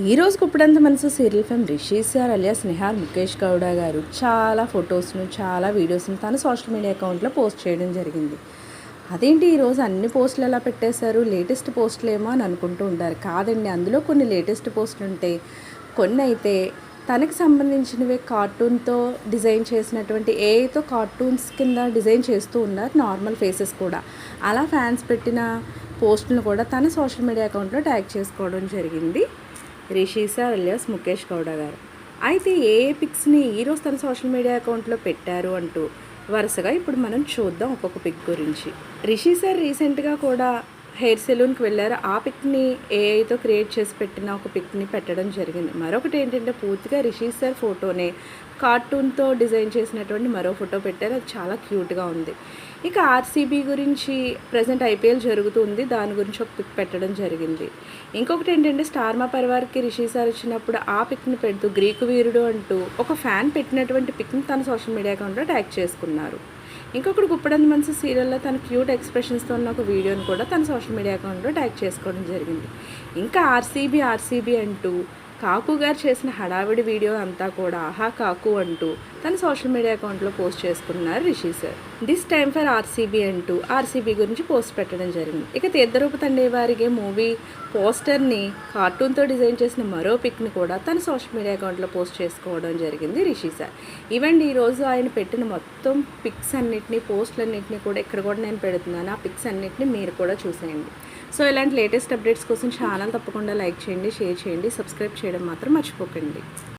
ఈ రోజు కుప్పుడంత మనసు serial fame Rishi sir alias Nihar Mukesh Gowda గారు చాలా ఫొటోస్ను చాలా వీడియోస్ను తన సోషల్ మీడియా అకౌంట్లో పోస్ట్ చేయడం జరిగింది. అదేంటి ఈరోజు అన్ని పోస్టులు ఎలా పెట్టేశారు? లేటెస్ట్ పోస్టులు ఏమో అని అనుకుంటూ ఉంటారు. కాదండి అందులో కొన్ని లేటెస్ట్ పోస్టులు ఉంటాయి కొన్ని అయితే తనకి సంబంధించినవి కార్టూన్తో డిజైన్ చేసినటువంటి ఏఐతో కార్టూన్స్ కింద డిజైన్ చేస్తూ ఉన్నారు నార్మల్ ఫేసెస్ కూడా. అలా ఫ్యాన్స్ పెట్టిన పోస్టులను కూడా తన సోషల్ మీడియా అకౌంట్లో ట్యాగ్ చేసుకోవడం జరిగింది. రిషి సార్ అలియాస్ ముఖేష్ గౌడ గారు. అయితే ఏ ఏ పిక్స్ని ఈరోజు తన సోషల్ మీడియా అకౌంట్లో పెట్టారు అంటూ వరుసగా ఇప్పుడు మనం చూద్దాం ఒక్కొక్క పిక్ గురించి. రిషి సార్ రీసెంట్గా కూడా హెయిర్ సెలూన్కి వెళ్ళారు. ఆ పిక్ని ఏఐతో క్రియేట్ చేసి పెట్టిన ఒక పిక్ని పెట్టడం జరిగింది. మరొకటి ఏంటంటే పూర్తిగా రిషి సార్ ఫోటోనే కార్టూన్తో డిజైన్ చేసినటువంటి మరో ఫోటో పెట్టారు. అది చాలా క్యూట్గా ఉంది. ఇక ఆర్సీబీ గురించి ప్రజెంట్ ఐపీఎల్ జరుగుతుంది. దాని గురించి ఒక పిక్ పెట్టడం జరిగింది. ఇంకొకటి ఏంటంటే స్టార్ మా పరివార్కి రిషి సార్ వచ్చినప్పుడు ఆ పిక్ని పెడుతూ గ్రీకు వీరుడు అంటూ ఒక ఫ్యాన్ పెట్టినటువంటి పిక్ని తన సోషల్ మీడియా అకౌంట్లో ట్యాగ్ చేసుకున్నారు. ఇంకొకటి గుప్పడంది మనసు సీరియల్లో తన క్యూట్ ఎక్స్ప్రెషన్స్తో ఉన్న ఒక వీడియోని కూడా తన సోషల్ మీడియా అకౌంట్లో ట్యాగ్ చేసుకోవడం జరిగింది. ఇంకా ఆర్సీబీ ఆర్సీబీ అంటూ కాకు గారు చేసిన హడావిడి వీడియో అంతా కూడా ఆహా కాకు అంటూ తన సోషల్ మీడియా అకౌంట్లో పోస్ట్ చేసుకున్నారు Rishi sir. This time for RCB అంటూ ఆర్సీబీ గురించి పోస్ట్ పెట్టడం జరిగింది. ఇక తీర్థరూప తండేవారిగే మూవీ పోస్టర్ని కార్టూన్తో డిజైన్ చేసిన మరో పిక్ని కూడా తన సోషల్ మీడియా అకౌంట్లో పోస్ట్ చేసుకోవడం జరిగింది రిషి సార్. ఈవెన్ ఈరోజు ఆయన పెట్టిన మొత్తం పిక్స్ అన్నింటినీ పోస్టులన్నింటినీ కూడా ఇక్కడ కూడా నేను పెడుతున్నాను. ఆ పిక్స్ అన్నిటిని మీరు కూడా చూసేయండి. సో ఇలాంటి లేటెస్ట్ అప్డేట్స్ కోసం ఛానల్ తప్పకుండా లైక్ చేయండి షేర్ చేయండి సబ్స్క్రైబ్ చేయడం మాత్రం మర్చిపోకండి.